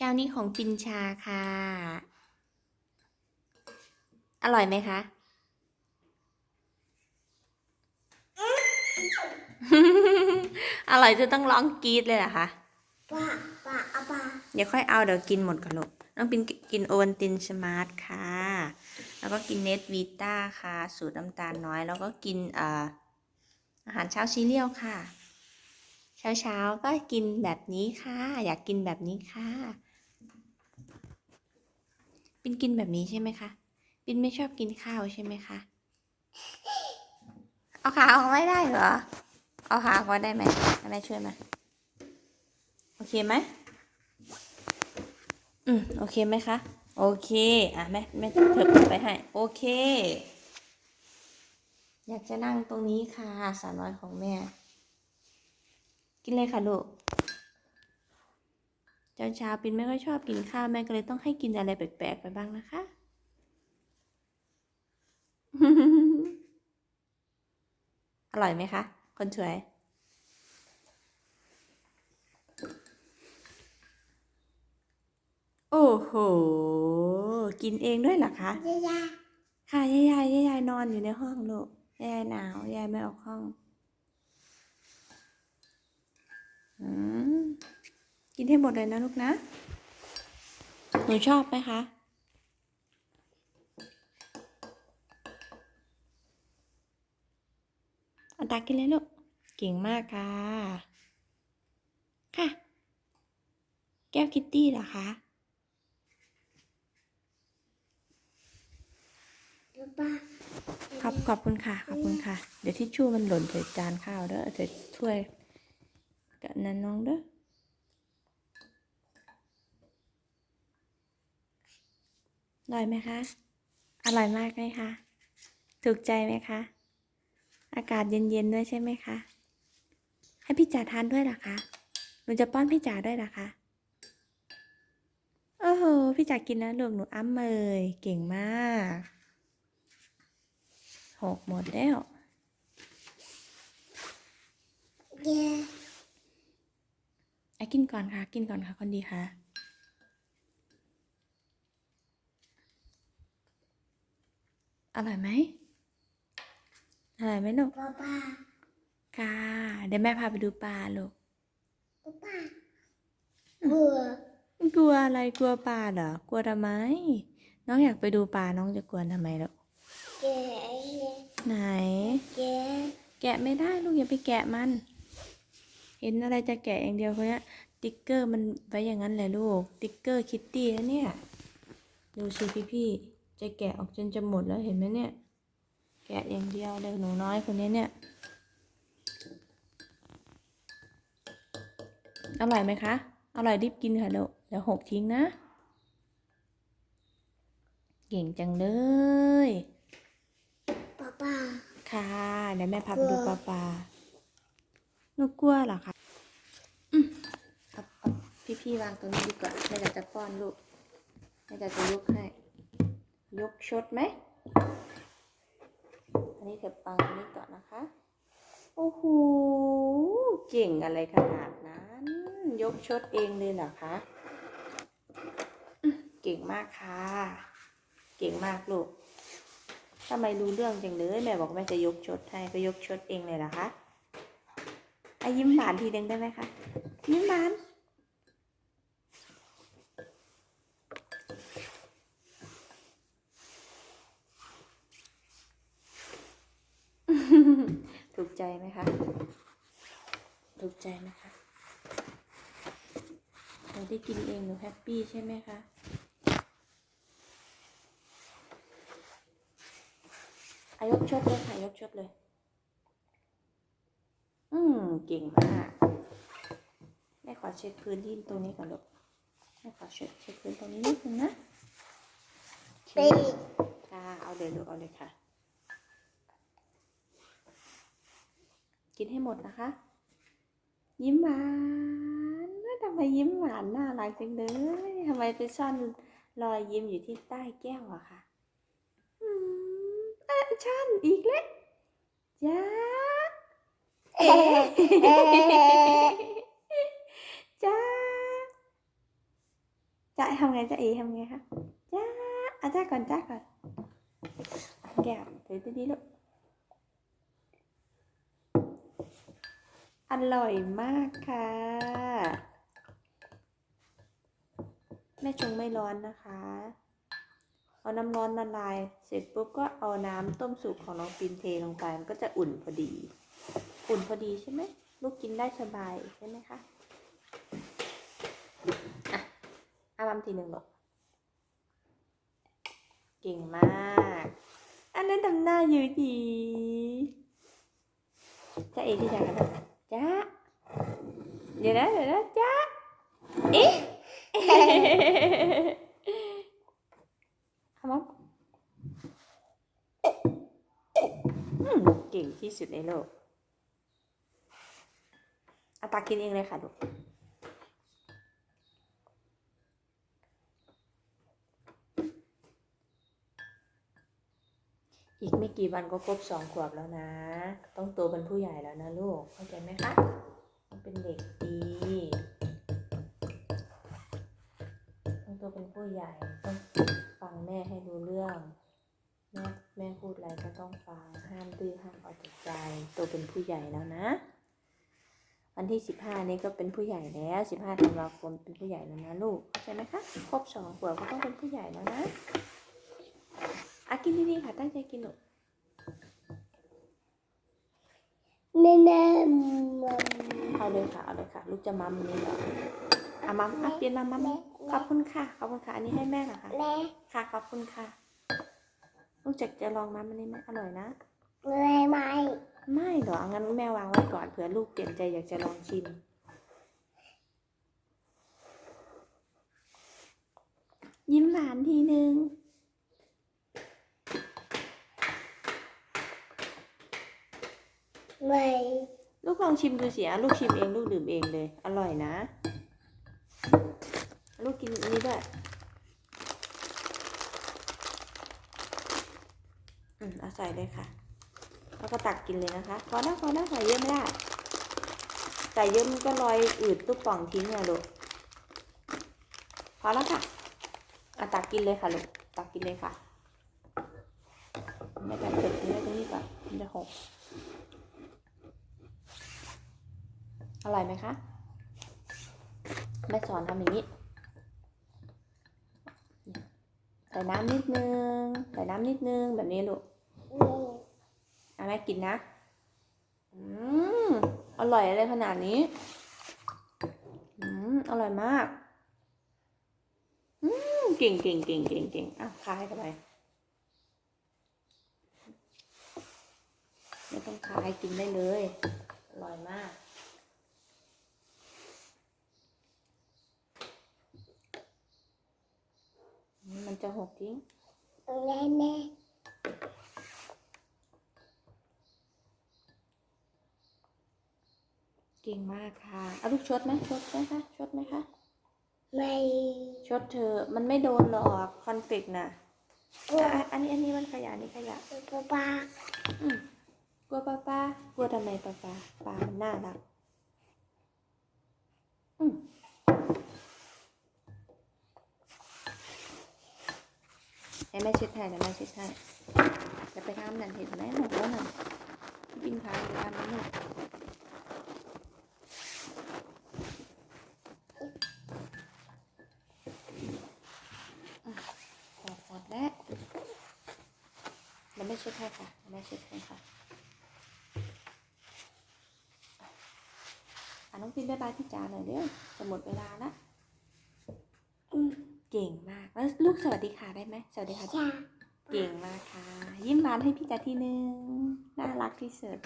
เช้านี้ของปินชาค่ะ อร่อยไหมคะ อร่อยจะต้องร้องกรี๊ดเลยเหรอคะป้าป้าอาป้าเดี๋ยวค่อยเอาเดี๋ยวกินหมดก่อนลูกน้องปินกินโอวันตินสมาร์ทค่ะ แล้วก็กินเนสวีต้าค่ะ สูตรน้ำตาลน้อย แล้วก็กินเอ่ออาหารเช้าซีเรียลค่ะเช้าเช้าๆก็กินแบบนี้ค่ะ อยากกินแบบนี้ค่ะ ปินกินแบบนี้ใช่ไหมคะ ปินไม่ชอบกินข้าวใช่ไหมคะ เอาขาออกไม่ได้เหรอ เอาขาออกมาได้ไหมแม่ช่วยไหมโอเคไหมอืมโอเคไหมคะ โอเค อะแม่แม่เถิบไปให้ โอเค อยากจะนั่งตรงนี้ค่ะสาวน้อยของแม่ กินเลยค่ะลูก เช้าเช้าๆปินไม่ค่อยชอบกินข้าวแม่ก็เลยต้องให้กินอะไรแปลกๆไปบ้างนะคะ อร่อยไหมคะ คนสวย โอ้โห กินเองด้วยเหรอคะยายาค่ะยายยายยายานอนอยู่ในห้องลูกยายหนาวยายไม่ออกห้อง อืม กินให้หมดเลยนะลูกนะ หนูชอบไหมคะเอาตากินเลยลูก เก่งมากค่ะ ค่ะ แก้วคิตตี้เหรอคะป้าขอบขอบคุณค่ะ ขอบคุณค่ะ เดี๋ยวทิชชู่มันหล่นใส่จานข้าวเด้อใส่ถ้วยกับนันน้องเด้อ อร่อยไหมคะ อร่อยมากไหมคะ ถูกใจไหมคะ อากาศเย็นๆด้วยใช่ไหมคะ ให้พี่จ๋าทานด้วยเหรอคะ หนูจะป้อนพี่จ๋าด้วยเหรอคะ โอ้โห พี่จ๋ากินนะลูกหนูอ้ำเลยเก่งมาก หกหมดแล้วเย่ไอ้กินก่อนค่ะ กินก่อนค่ะคนดีค่ะ อร่อยไหมอร่อยไหมลูกป้าป้าค่ะเดี๋ยวแม่พาไปดูปลาลูกป้าเบื่อกลัวอะไรกลัวปลาเหรอกลัวทำไม น้องอยากไปดูปลาน้องจะกลัวทำไมลูกแก่ไหน แก่แกะไม่ได้ลูกอย่าไปแกะมัน เห็นอะไรจะแกะอย่างเดียวเพราะเนี้ยติ๊กเกอร์มันไว้อย่างนั้นแหละลูก ติ๊กเกอร์คิตตี้นะเนี่ย ดูสิพี่พี่ๆ จะแกะออกจนจะหมดแล้วเห็นไหมเนี่ย แกะอย่างเดียวเลยหนูน้อยคนนี้เนี่ย อร่อยไหมคะ อร่อยรีบกินค่ะลูกเดี๋ยวหกทิ้งนะ เก่งจังเลยป้าป้าค่ะเดี๋ยวแม่พาไปดูปลาปลาหนูกลัวเหรอคะอืมเอาเอาพี่พี่ๆวางตรงนี้ดีกว่าแม่จะจะป้อนลูกแม่จะจะยกให้ ยกชดไหม อันนี้เก็บปังนี้ก่อนนะคะ โอ้โห เก่งอะไรขนาดนั้น ยกชดเองเลยเหรอคะ เก่งมากค่ะ เก่งมากลูกทำไมรู้เรื่องจังเลยแม่บอกแม่จะยกชดให้ก็ยกชดเองเลยเหรอคะไอะยิ้มหวานทีหนึ่งได้ไหมคะ ยิ้มหวาน ถูกใจไหมคะ ถูกใจไหมคะเราได้กินเองหนูแฮปปี้ใช่ไหมคะอายกชดเลยค่ะยกชดเลย อืมเก่งมากแม่ขอเช็ดพื้นที่ตรงนี้ก่อนลูกแม่ขอเช็ดเช็ดพื้นตรงนี้นิดนึงนะโอเคปีค่ะเอาเลยลูกเอาเลยค่ะ กินให้หมดนะคะ ยิ้มหวานทำไมยิ้มหวานน่ารักจังเลยทำไมไปซ่อนรอยยิ้มอยู่ที่ใต้แก้วอะคะอืมเอะชันอีกแล้วจ้าเอ๊ะจ้าจะทำไงจะเอทำไงคะจ้าอาจ้าก่อนจ้าก่อนแก้วถือดีๆลูก อร่อยมากค่ะ แม่ชงไม่ร้อนนะคะ เอาน้ำร้อนละลาย เสร็จปุ๊บก็เอาน้ำต้มสุกของน้องปินเทลงไปมันก็จะอุ่นพอดี อุ่นพอดีใช่ไหมลูกกินได้สบายใช่ไหมคะอะอาบัมทีหนึ่งบอกเก่งมาก อันนั้นทำหน้าอยู่ดีจ้าเอที่ไหนกันนะ จ้าเดี๋ยวนะเดี๋ยวนะจ้าเอ๊ะอาบัมอืมเก่งที่สุดในโลกอาตากินเองเลยค่ะลูก อีกไม่กี่วันก็ครบสองขวบแล้วนะ ต้องโตเป็นผู้ใหญ่แล้วนะลูก เข้าใจไหมคะต้องเป็นเด็กดี ต้องโตเป็นผู้ใหญ่ ต้องฟังแม่ให้รู้เรื่อง แม่แม่พูดอะไรก็ต้องฟัง ห้ามดื้อห้ามเอาแต่ใจ โตเป็นผู้ใหญ่แล้วนะ วันที่สิบห้านี้ก็เป็นผู้ใหญ่แล้วสิบห้าธันวาคมเป็นผู้ใหญ่แล้วนะลูก เข้าใจไหมคะ ครบสองขวบก็ต้องเป็นผู้ใหญ่แล้วนะ อะกินดีๆค่ะตั้งใจกินหนูแม่แม่มัมเอาเลยค่ะเอาเลยค่ะ ลูกจะมัมนี่เหรออะมัมอะเปลี่ยนมามัมขอบคุณค่ะขอบคุณค่ะ อันนี้ให้แม่เหรอคะแม่ค่ะขอบคุณค่ะ ลูกจะจะลองมัมอันนี้ไหมอร่อยนะไม่ไม่ไม่หรองั้นแม่วางไว้ก่อนเผื่อลูกเปลี่ยนใจอยากจะลองชิมยิ้มหวานทีนึง ไม่ ลูกลองชิมดูสิอะลูกชิมเองลูกดื่มเองเลย อร่อยนะ ลูกกินอันนี้ด้วยอืมเอาใส่เลยค่ะแล้วก็ตักกินเลยนะคะพอแล้วพอแล้วใส่เยอะไม่ได้ใส่เยอะมันก็ลอยอืดตุ๊บป่องทิ้งอะลูกพอแล้วค่ะอะตักกินเลยค่ะลูกตักกินเลยค่ะไม่แบบเผ็ดนี่ไว้ตรงนี้ก่อนมันจะหก อร่อยไหมคะ แม่สอนทำอย่างนี้ ใส่น้ำนิดนึง ใส่น้ำนิดนึงแบบนี้ลูกเอาแม่กินนะ อืม อร่อยอะไรขนาดนี้ อืม อร่อยมาก อืม เก่งเก่งเก่งเก่งเก่งอะคายเข้าไปไม่ต้องคายกินได้เลย อร่อยมาก จะหกจริงแม่แม่เก่งมากค่ะเอาลูกชดไหมชดไหมคะชดไหมคะไม่ชดเธอะมันไม่โดนหรอกคอนเฟกต์น่ะกลัวอะอันนี้อันนี้มันขยะนี่ขยะป๊าป๊าอืมกลัวป้าป้ากลัวทำไมป้าป้าป้ามันน่ารักอืม ให้แม่เช็ดให้เดี๋ยวแม่เช็ดให้จะไปทำนั่นเห็นไหมหนูแล้วน่ะกินข้าวอยู่ทำนั่นน่ะอะพอพอแล้วเดี๋ยวแม่ช็ดให้ค่ะเดี๋ยวแม่เช็ดให้ค่ะอะน้องพินบายบายพี่จ๋าหน่อยเด้อจะหมดเวลาละอืม เก่งมาก แล้วลูกสวัสดีค่ะได้ไหมสวัสดีค่ะจ้าเก่งมากค่ะ ยิ้มหวานให้พี่จ๋าทีนึง น่ารักที่สุด